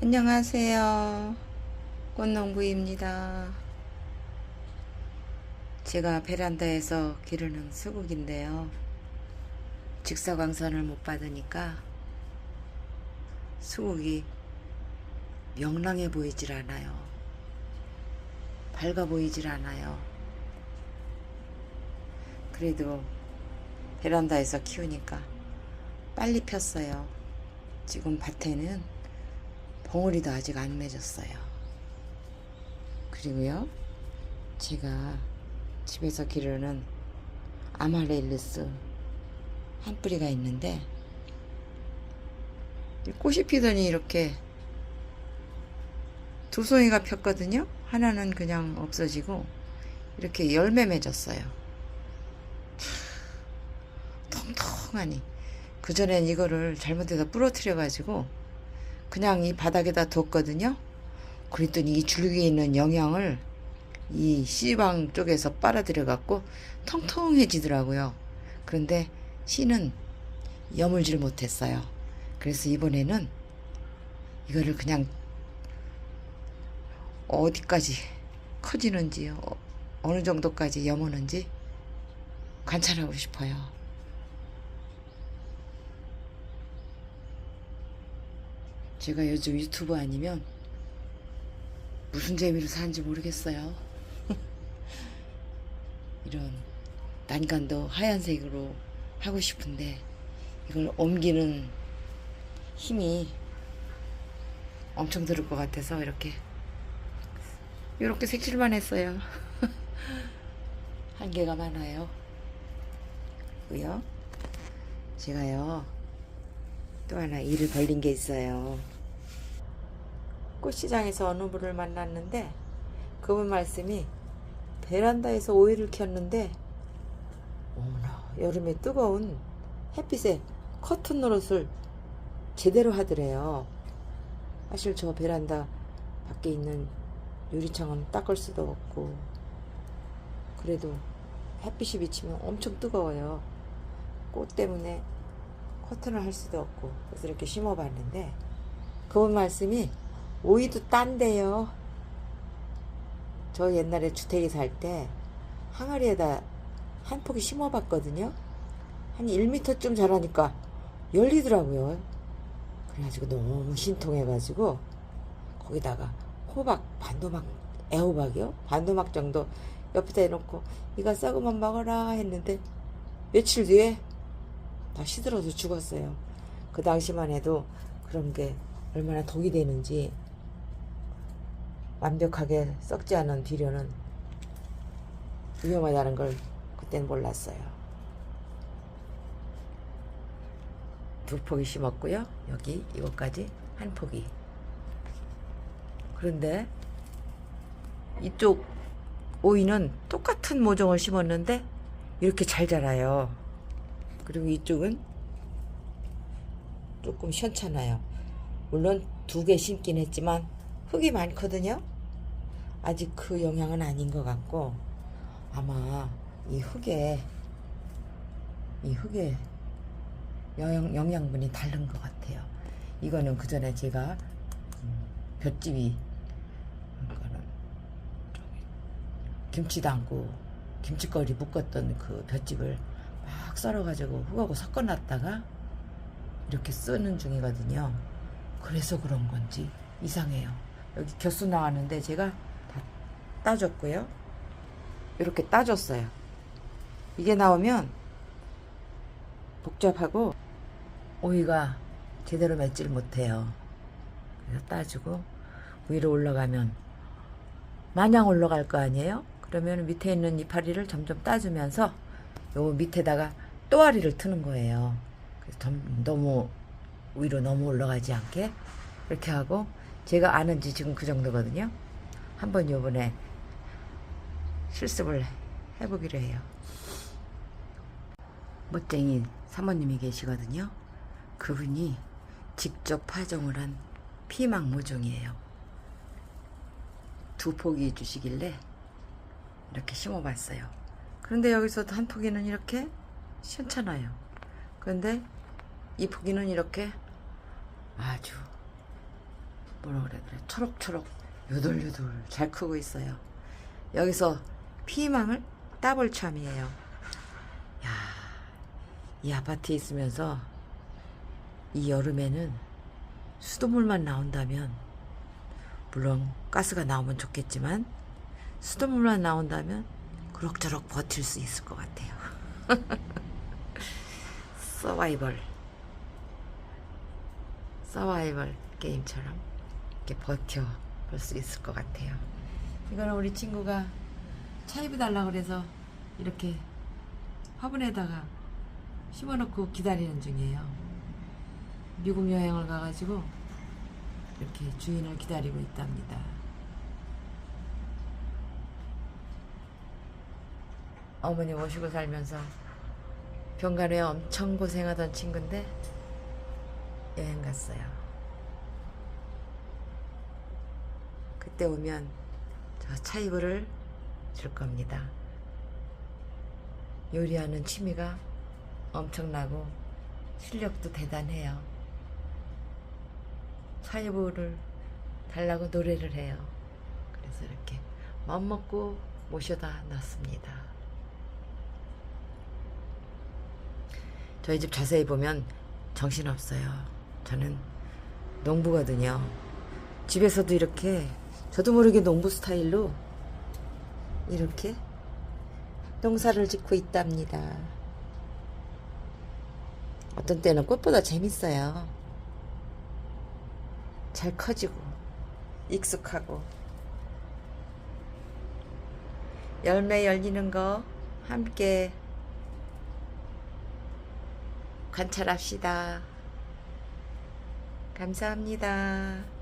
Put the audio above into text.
안녕하세요. 꽃농부입니다. 제가 베란다에서 기르는 수국인데요. 직사광선을 못 받으니까 수국이 명랑해 보이질 않아요. 밝아 보이질 않아요. 그래도 베란다에서 키우니까 빨리 폈어요. 지금 밭에는 벙어리도 아직 안 맺었어요. 그리고요, 제가 집에서 기르는 아마렐리스 한 뿌리가 있는데 이 꽃이 피더니 이렇게 두 송이가 폈거든요. 하나는 그냥 없어지고 이렇게 열매 맺었어요. 통통하니 그 전엔 이거를 잘못해서 부러뜨려 가지고 그냥 이 바닥에다 뒀거든요. 그랬더니 이 줄기에 있는 영양을 이 씨방 쪽에서 빨아들여 갖고 통통해지더라고요. 그런데 씨는 여물질 못했어요. 그래서 이번에는 이거를 그냥 어디까지 커지는지 어, 어느 정도까지 여무는지 관찰하고 싶어요. 제가 요즘 유튜브 아니면 무슨 재미로 사는지 모르겠어요. 이런 난간도 하얀색으로 하고 싶은데 이걸 옮기는 힘이 엄청 들을 것 같아서 이렇게 이렇게 색칠만 했어요. 한계가 많아요. 그리고요. 제가요. 또 하나 일을 벌린 게 있어요. 꽃시장에서 어느 분을 만났는데 그분 말씀이 베란다에서 오이를 켰는데 어머나 여름에 뜨거운 햇빛에 커튼 노릇을 제대로 하더래요. 사실 저 베란다 밖에 있는 유리창은 닦을 수도 없고 그래도 햇빛이 비치면 엄청 뜨거워요. 꽃 때문에 커튼을 할 수도 없고 그래서 이렇게 심어봤는데 그분 말씀이 오이도 딴데요. 저 옛날에 주택에 살 때 항아리에다 한 포기 심어봤거든요. 한 1m쯤 자라니까 열리더라고요. 그래가지고 너무 신통해가지고 거기다가 호박 반도막 애호박이요 반도막 정도 옆에다 해놓고 이거 썩으면 먹어라 했는데 며칠 뒤에 다 시들어서 죽었어요. 그 당시만 해도 그런 게 얼마나 독이 되는지 완벽하게 썩지 않은 비료는 위험하다는 걸 그땐 몰랐어요. 두 포기 심었고요. 여기 이것까지 한 포기. 그런데 이쪽 오이는 똑같은 모종을 심었는데 이렇게 잘 자라요. 그리고 이쪽은 조금 시원찮아요. 물론 두 개 심긴 했지만 흙이 많거든요. 아직 그 영향은 아닌 것 같고 아마 이 흙에 이 흙에 영양, 영양분이 다른 것 같아요. 이거는 그 전에 제가 음, 볏집이 김치 담고 김치거리 묶었던 그 볏집을 막 썰어가지고 흙하고 섞어놨다가 이렇게 쓰는 중이거든요. 그래서 그런 건지 이상해요. 여기 겨수 나왔는데 제가 다 따줬고요. 이렇게 따줬어요. 이게 나오면 복잡하고 오이가 제대로 맺질 못해요. 그래서 따주고 위로 올라가면 마냥 올라갈 거 아니에요? 그러면 밑에 있는 이파리를 점점 따주면서 요 밑에다가 또아리를 트는 거예요. 그래서 점- 너무 위로 너무 올라가지 않게 이렇게 하고 제가 아는 지 지금 그 정도거든요. 한번 요번에 실습을 해보기로 해요. 멋쟁이 사모님이 계시거든요. 그분이 직접 파종을 한 피망 모종이에요. 두 포기 주시길래 이렇게 심어봤어요. 그런데 여기서도 한 포기는 이렇게 시원찮아요. 그런데 이 포기는 이렇게 아주 뭐라 그래 그래 초록초록 요돌요돌 잘 크고 있어요. 여기서 피망을 따볼 참이에요. 야, 이 아파트에 있으면서 이 여름에는 수돗물만 나온다면 물론 가스가 나오면 좋겠지만 수돗물만 나온다면 그럭저럭 버틸 수 있을 것 같아요. 서바이벌 서바이벌 게임처럼 이렇게 버텨 볼 수 있을 것 같아요. 이거는 우리 친구가 차입해 달라 그래서 이렇게 화분에다가 심어놓고 기다리는 중이에요. 미국 여행을 가가지고 이렇게 주인을 기다리고 있답니다. 어머니 모시고 살면서 병간호에 엄청 고생하던 친구인데 여행 갔어요. 그때 오면 저 차이브를 줄 겁니다. 요리하는 취미가 엄청나고 실력도 대단해요. 차이브를 달라고 노래를 해요. 그래서 이렇게 맘먹고 모셔다 놨습니다. 저희 집 자세히 보면 정신없어요. 저는 농부거든요. 집에서도 이렇게 저도 모르게 농부 스타일로 이렇게 농사를 짓고 있답니다. 어떤 때는 꽃보다 재밌어요. 잘 커지고 익숙하고 열매 열리는 거 함께 관찰합시다. 감사합니다.